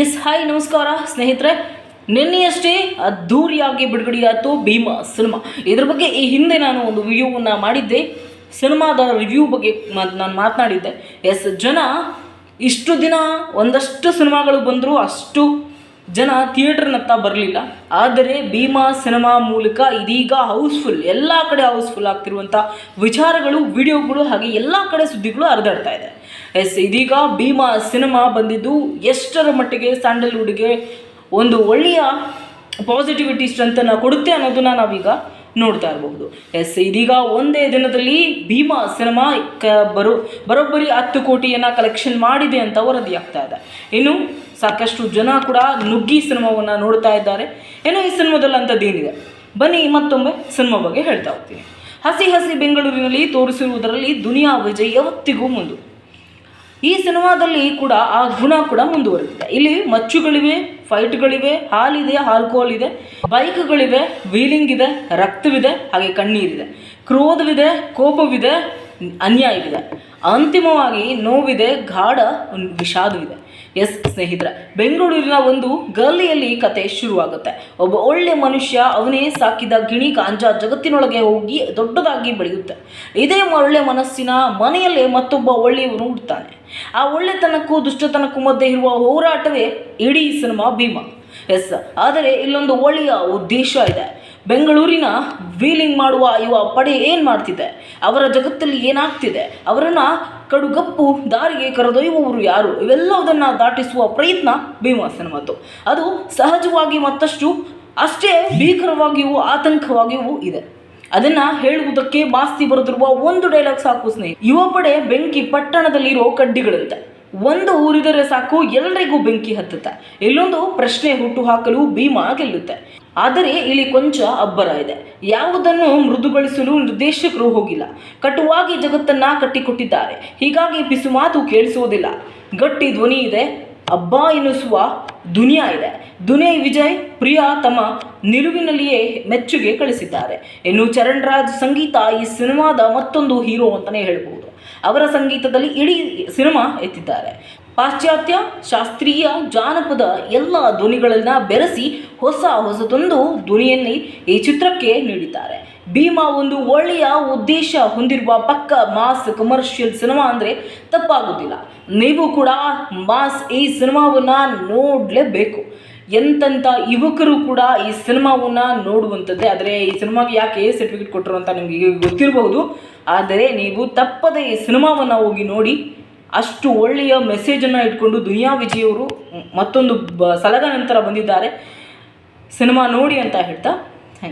S, hi, ನಮಸ್ಕಾರ, ಸ್ನೇಹಿತರೆ. ನಿನ್ನೆಯಷ್ಟೇ ಅದ್ಧೂರಿಯಾಗಿ ಬಿಡುಗಡೆಯಾಯಿತು ಭೀಮಾ ಸಿನಿಮಾ. ಇದ್ರ ಬಗ್ಗೆ ಈ ಹಿಂದೆ ನಾನು ಒಂದು ವಿಡಿಯೋವನ್ನು ಮಾಡಿದ್ದೆ. ಸಿನಿಮಾದ ರಿವ್ಯೂ ಬಗ್ಗೆ ನಾನು ಮಾತನಾಡಿದ್ದೆ. ಎಸ್, ಜನ ಇಷ್ಟು ದಿನ ಒಂದಷ್ಟು ಸಿನಿಮಾಗಳು ಬಂದರೂ ಅಷ್ಟು ಜನ ಥಿಯೇಟರ್ನತ್ತ ಬರಲಿಲ್ಲ. ಆದರೆ ಭೀಮಾ ಸಿನಿಮಾ ಮೂಲಕ ಇದೀಗ ಹೌಸ್ಫುಲ್, ಎಲ್ಲ ಕಡೆ ಹೌಸ್ಫುಲ್ ಆಗ್ತಿರುವಂಥ ವಿಚಾರಗಳು, ವಿಡಿಯೋಗಳು, ಹಾಗೆ ಎಲ್ಲ ಕಡೆ ಸುದ್ದಿಗಳು ಹರಿದಾಡ್ತಾ ಇದೆ. ಎಸ್, ಇದೀಗ ಭೀಮಾ ಸಿನಿಮಾ ಬಂದಿದ್ದು ಎಷ್ಟರ ಮಟ್ಟಿಗೆ ಸ್ಯಾಂಡಲ್ವುಡ್ಗೆ ಒಂದು ಒಳ್ಳೆಯ ಪಾಸಿಟಿವಿಟಿ ಸ್ಟ್ರೆಂತನ್ನು ಕೊಡುತ್ತೆ ಅನ್ನೋದನ್ನ ನಾವೀಗ ನೋಡ್ತಾ ಇರಬಹುದು. ಎಸ್, ಇದೀಗ ಒಂದೇ ದಿನದಲ್ಲಿ ಭೀಮಾ ಸಿನಿಮಾ ಕ, ಬರೋ, ಬರೋಬ್ಬರಿ ಹತ್ತು ಕೋಟಿಯನ್ನು ಕಲೆಕ್ಷನ್ ಮಾಡಿದೆ ಅಂತ ವರದಿ ಆಗ್ತಾ ಇದೆ. ಇನ್ನು ಸಾಕಷ್ಟು ಜನ ಕೂಡ ನುಗ್ಗಿ ಸಿನಿಮಾವನ್ನು ನೋಡ್ತಾ ಇದ್ದಾರೆ. ಏನೋ ಈ ಸಿನಿಮಾದಲ್ಲಿ ಅಂಥದ್ದೇನಿದೆ ಬನ್ನಿ ಮತ್ತೊಮ್ಮೆ ಸಿನಿಮಾ ಬಗ್ಗೆ ಹೇಳ್ತಾ ಹೋಗ್ತೀನಿ. ಹಸಿ ಹಸಿ ಬೆಂಗಳೂರಿನಲ್ಲಿ ತೋರಿಸಿರುವುದರಲ್ಲಿ ದುನಿಯಾ ವಿಜಯ್ ಯಾವತ್ತಿಗೂ ಮುಂದು. ಈ ಸಿನಿಮಾದಲ್ಲಿ ಕೂಡ ಆ ಗುಣ ಕೂಡ ಮುಂದುವರೆದಿದೆ. ಇಲ್ಲಿ ಮಚ್ಚುಗಳಿವೆ, ಫೈಟ್ಗಳಿವೆ, ಹಾಲಿದೆ ಆಲ್ಕೋಹಾಲ್ ಇದೆ, ಬೈಕ್ಗಳಿವೆ ವೀಲಿಂಗ್ ಇದೆ, ರಕ್ತವಿದೆ, ಹಾಗೆ ಕಣ್ಣೀರಿದೆ. ಕ್ರೋಧವಿದೆ, ಕೋಪವಿದೆ, ಅನ್ಯಾಯವಿದೆ. ಅಂತಿಮವಾಗಿ ನೋವಿದೆ, ಗಾಢ, ವಿಷಾದವಿದೆ. ಎಸ್ ಸ್ನೇಹಿತರೆ, ಬೆಂಗಳೂರಿನ ಒಂದು ಗಲ್ಲಿಯಲ್ಲಿ ಕತೆ ಶುರುವಾಗುತ್ತೆ. ಒಬ್ಬ ಒಳ್ಳೆ ಮನುಷ್ಯ ಅವನೇ ಸಾಕಿದ ಗಿಣಿ ಕಾಂಜಾ ಜಗತ್ತಿನೊಳಗೆ ಹೋಗಿ ದೊಡ್ಡದಾಗಿ ಬೆಳೆಯುತ್ತೆ. ಇದೇ ಒಳ್ಳೆ ಮನಸ್ಸಿನ ಮನೆಯಲ್ಲೇ ಮತ್ತೊಬ್ಬ ಒಳ್ಳೆಯವನು ಹುಡ್ತಾನೆ ಆ ಒಳ್ಳೆತನಕ್ಕೂ ದುಷ್ಟತನಕ್ಕೂ ಮಧ್ಯೆ ಇರುವ ಹೋರಾಟವೇ ಇಡೀ ಸಿನಿಮಾ ಭೀಮಾ. ಎಸ್, ಆದರೆ ಇಲ್ಲೊಂದು ಒಳ್ಳೆಯ ಉದ್ದೇಶ ಇದೆ. ಬೆಂಗಳೂರಿನ ವೀಲಿಂಗ್ ಮಾಡುವ ಯುವ ಪಡೆ ಏನು ಮಾಡ್ತಿದೆ? ಅವರ ಜಗತ್ತಲ್ಲಿ ಏನಾಗ್ತಿದೆ? ಅವರನ್ನು ಕಡುಗಪ್ಪು ದಾರಿಗೆ ಕರೆದೊಯ್ಯುವವರು ಯಾರು? ಇವೆಲ್ಲವುದನ್ನು ದಾಟಿಸುವ ಪ್ರಯತ್ನ ಭೀಮಾಸನ ಮತ್ತು ಅದು ಸಹಜವಾಗಿ ಮತ್ತಷ್ಟು ಅಷ್ಟೇ ಭೀಕರವಾಗಿಯೂ ಆತಂಕವಾಗಿಯೂ ಇದೆ. ಅದನ್ನ ಹೇಳುವುದಕ್ಕೆ ಮಾಸ್ತಿ ಬರೆದಿರುವ ಒಂದು ಡೈಲಾಗ್ ಸಾಕು ಸ್ನೇಹಿತ ಯುವ ಪಡೆ ಬೆಂಕಿ ಪಟ್ಟಣದಲ್ಲಿರೋ ಕಡ್ಡಿಗಳಂತೆ ಒಂದು ಊರಿದರೆ ಸಾಕು ಎಲ್ಲರಿಗೂ ಬೆಂಕಿ ಹತ್ತುತ್ತೆ. ಇಲ್ಲೊಂದು ಪ್ರಶ್ನೆ ಹುಟ್ಟು ಹಾಕಲು ಭೀಮಾ ಗೆಲ್ಲುತ್ತೆ. ಆದರೆ ಇಲ್ಲಿ ಕೊಂಚ ಅಬ್ಬರ ಇದೆ. ಯಾವುದನ್ನು ಮೃದುಗೊಳಿಸಲು ನಿರ್ದೇಶಕರು ಹೋಗಿಲ್ಲ. ಕಟುವಾಗಿ ಜಗತ್ತನ್ನ ಕಟ್ಟಿಕೊಟ್ಟಿದ್ದಾರೆ. ಹೀಗಾಗಿ ಬಿಸುಮಾತು ಕೇಳಿಸುವುದಿಲ್ಲ. ಗಟ್ಟಿ ಧ್ವನಿ ಇದೆ. ಅಬ್ಬ ಎನಿಸುವ ದುನಿಯಾ ಇದೆ. ದುನಿಯಾ ವಿಜಯ್, ಪ್ರಿಯಾ ತಮ್ಮ ನಿಲುವಿನಲ್ಲಿಯೇ ಮೆಚ್ಚುಗೆ ಕಳಿಸಿದ್ದಾರೆ. ಇನ್ನು ಚರಣ್ ರಾಜ್ ಸಂಗೀತ ಈ ಸಿನಿಮಾದ ಮತ್ತೊಂದು ಹೀರೋ ಅಂತಲೇ ಹೇಳ್ಬೋದು. ಅವರ ಸಂಗೀತದಲ್ಲಿ ಇಡೀ ಸಿನಿಮಾ ಎತ್ತಿದ್ದಾರೆ. ಪಾಶ್ಚಾತ್ಯ ಶಾಸ್ತ್ರೀಯ ಜಾನಪದ ಎಲ್ಲ ಧ್ವನಿಗಳನ್ನ ಬೆರೆಸಿ ಹೊಸ ಹೊಸದೊಂದು ಧ್ವನಿಯಲ್ಲಿ ಈ ಚಿತ್ರಕ್ಕೆ ನೀಡಿದ್ದಾರೆ. ಭೀಮಾ ಒಂದು ಒಳ್ಳೆಯ ಉದ್ದೇಶ ಹೊಂದಿರುವ ಪಕ್ಕ ಮಾಸ್ ಕಮರ್ಷಿಯಲ್ ಸಿನಿಮಾ ಅಂದರೆ ತಪ್ಪಾಗುವುದಿಲ್ಲ ನೀವು ಕೂಡ ಮಾಸ್ ಈ ಸಿನಿಮಾವನ್ನು ನೋಡಲೇಬೇಕು. ಎಂತೆಂಥ ಯುವಕರು ಕೂಡ ಈ ಸಿನಿಮಾವನ್ನು ನೋಡುವಂಥದ್ದೇ ಆದರೆ ಈ ಸಿನಿಮಾಗೆ ಯಾಕೆ ಸರ್ಟಿಫಿಕೇಟ್ ಕೊಟ್ಟರು ಅಂತ ನಿಮಗೆ ಗೊತ್ತಿರಬಹುದು. ಆದರೆ ನೀವು ತಪ್ಪದೆ ಈ ಸಿನಿಮಾವನ್ನು ಹೋಗಿ ನೋಡಿ ಅಷ್ಟು ಒಳ್ಳೆಯ ಮೆಸೇಜನ್ನು ಇಟ್ಕೊಂಡು ದುನಿಯಾ ವಿಜಯ್ ಅವರು ಮತ್ತೊಂದು ಬ ಸಲಗ ನಂತರ ಬಂದಿದ್ದಾರೆ. ಸಿನಿಮಾ ನೋಡಿ ಅಂತ ಹೇಳ್ತಾ